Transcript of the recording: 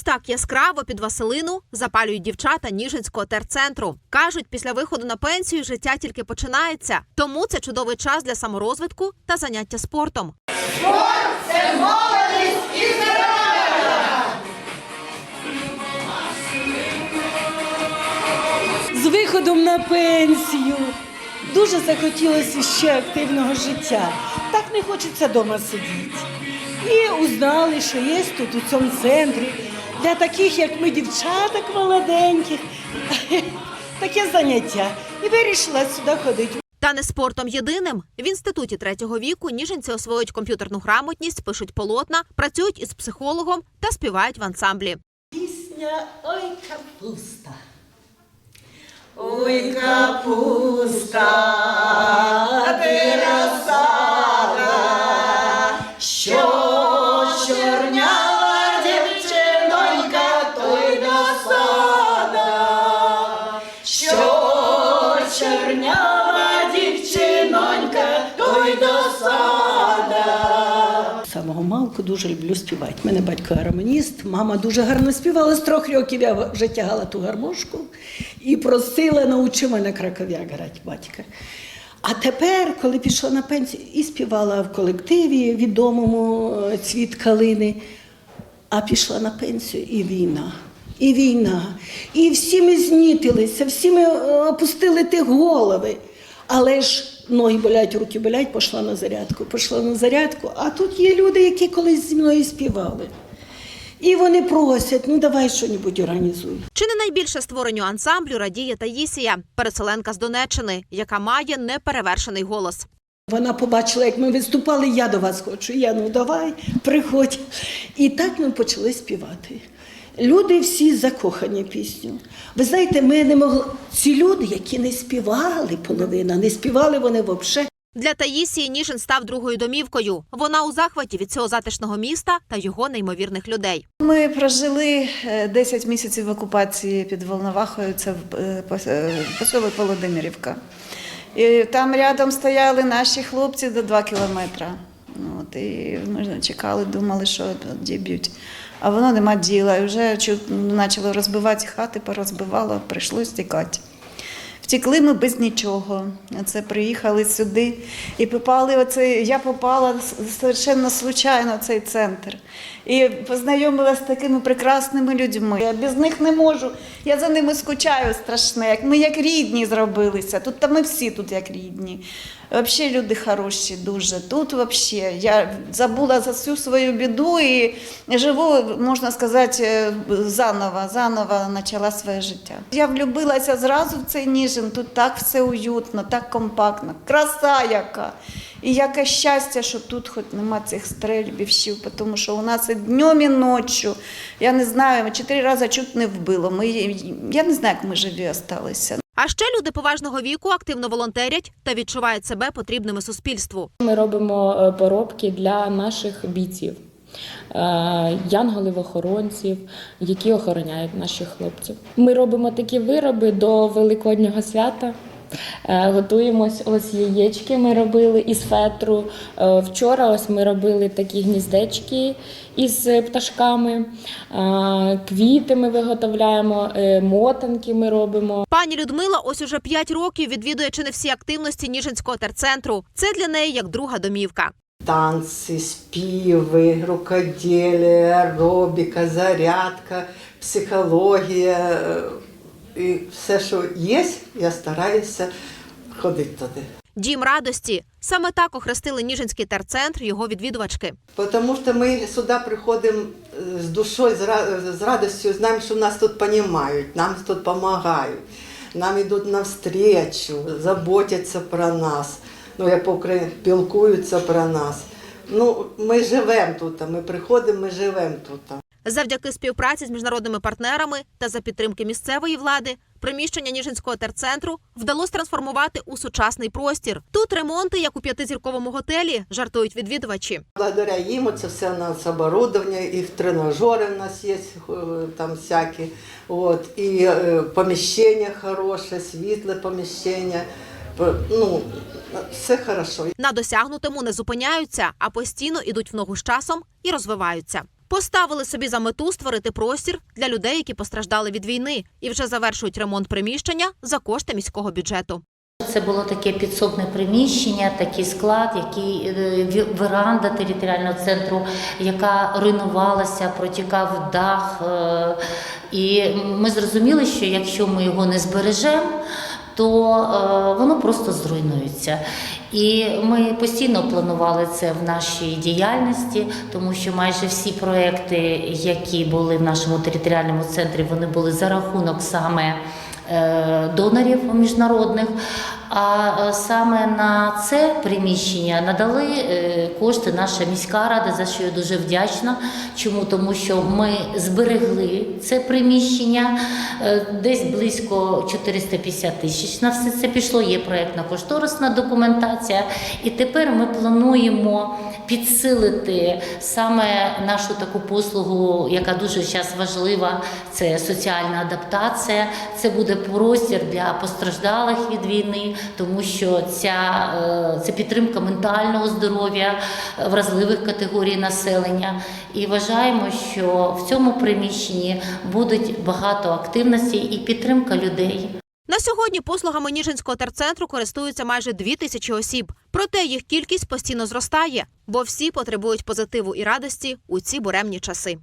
Ось так яскраво під Василину запалюють дівчата Ніжинського терцентру. Кажуть, після виходу на пенсію життя тільки починається. Тому це чудовий час для саморозвитку та заняття спортом. з виходом на пенсію. Дуже захотілося ще активного життя. Так не хочеться вдома сидіти. І узнали, що є тут у цьому центрі для таких, як ми, дівчаток молоденьких, таке заняття. І вирішила сюди ходити. Та не спортом єдиним. В інституті третього віку ніженці освоюють комп'ютерну грамотність, пишуть полотна, працюють із психологом та співають в ансамблі. Пісня Ой капуста. Ой, капуста, ти розсада, що чорнява дівчинонька, той досада, що чорнява дівчинонька, Самого дуже люблю співати. У мене батько гармоніст, мама дуже гарно співала. З трьох років я вже тягала ту гармошку і просила, научи мене краков'як грати батька. А тепер, коли пішла на пенсію, і співала в колективі відомому е, цвіт калини, а пішла на пенсію і війна. І війна. І всі ми знітилися, всі ми е, опустили ті голови. Але ж ноги болять, руки болять, пішла на зарядку. Пішла на зарядку, а тут є люди, які колись зі мною співали. І вони просять, ну давай щось організуй. Чи не найбільше створенню ансамблю радіє Таїсія, переселенка з Донеччини, яка має неперевершений голос. Вона побачила, як ми виступали, я до вас хочу. Я ну давай, приходь. І так ми почали співати. Люди всі закохані пісню. Ви знаєте, ми не могли. Ці люди, які не співали половина, не співали вони взагалі. Для Таїсії Ніжин став другою домівкою. Вона у захваті від цього затишного міста та його неймовірних людей. Ми прожили е, 10 місяців в окупації під Волновахою, це в е, е, поселок Володимирівка. І там рядом стояли наші хлопці до 2 кілометри. Ну, От, і ми чекали, думали, що б'ють. А воно нема діла. І вже почало розбивати хати, порозбивало, прийшлося тікати. Втекли ми без нічого. Це приїхали сюди і попали. Оце, я попала совершенно случайно в цей центр. І познайомилася з такими прекрасними людьми. Я без них не можу. Я за ними скучаю страшне. Як ми як рідні зробилися. Тут та ми всі тут як рідні. Взагалі люди хороші дуже. Тут взагалі я забула за всю свою біду і живу, можна сказати, е, заново, заново почала своє життя. Я влюбилася зразу в цей Ніжин. Тут так все уютно, так компактно, краса яка. І яке щастя, що тут хоч нема цих стрельбівщів, тому що у нас і днем, і ночі. Я не знаю, чотири рази чуть не вбило. Ми, я не знаю, як ми живі залишилися. А ще люди поважного віку активно волонтерять та відчувають себе потрібними суспільству. Ми робимо е, поробки для наших бійців, е, янголів-охоронців, які охороняють наших хлопців. Ми робимо такі вироби до Великоднього свята. Е, Готуємось, ось яєчки ми робили із фетру. Е, Вчора ось ми робили такі гніздечки із е, пташками, квіти ми виготовляємо, мотанки ми робимо. Пані Людмила ось уже п'ять років відвідує чи не всі активності Ніжинського терцентру. Це для неї як друга домівка. Танці, співи, рукоділля, аеробіка, зарядка, психологія. І все, що є, я стараюся ходити туди. Дім радості. Саме так охрестили Ніжинський терцентр його відвідувачки. Тому що ми сюди приходимо з душою, з ра- радістю, знаємо, що нас тут розуміють, нам тут допомагають, нам йдуть навстречу, заботяться про нас. Ну, як по пілкуються про нас. Ну, ми живемо тут, ми приходимо, ми живемо тут. Завдяки співпраці з міжнародними партнерами та за підтримки місцевої влади приміщення Ніжинського терцентру вдалося трансформувати у сучасний простір. Тут ремонти, як у п'ятизірковому готелі, жартують відвідувачі. Благодаря їм це все у нас оборудовання, і тренажери у нас є е, там всякі. От, і е, поміщення хороше, світле поміщення. Ну, все хорошо. На досягнутому не зупиняються, а постійно ідуть в ногу з часом і розвиваються. Поставили собі за мету створити простір для людей, які постраждали від війни, і вже завершують ремонт приміщення за кошти міського бюджету. Це було таке підсобне приміщення, такий склад, який е, веранда територіального центру, яка руйнувалася, протікав дах. е, І ми зрозуміли, що якщо ми його не збережемо, то е, воно просто зруйнується. І ми постійно планували це в нашій діяльності, тому що майже всі проекти, які були в нашому територіальному центрі, вони були за рахунок саме е, донорів міжнародних. А е, саме на це приміщення надали е, кошти наша міська рада, за що я дуже вдячна. Чому? Тому що ми зберегли це приміщення е, десь близько 450 тисяч. На все це пішло. Є проєктна кошторисна документація. І тепер ми плануємо підсилити саме нашу таку послугу, яка дуже зараз важлива. Це соціальна адаптація. Це буде простір для постраждалих від війни, тому що ця е, це підтримка ментального здоров'я е, вразливих категорій населення. І вважаємо, що в цьому приміщенні будуть багато активності і підтримка людей. На сьогодні послугами Ніжинського терцентру користуються майже дві тисячі осіб. Проте їх кількість постійно зростає, бо всі потребують позитиву і радості у ці буремні часи.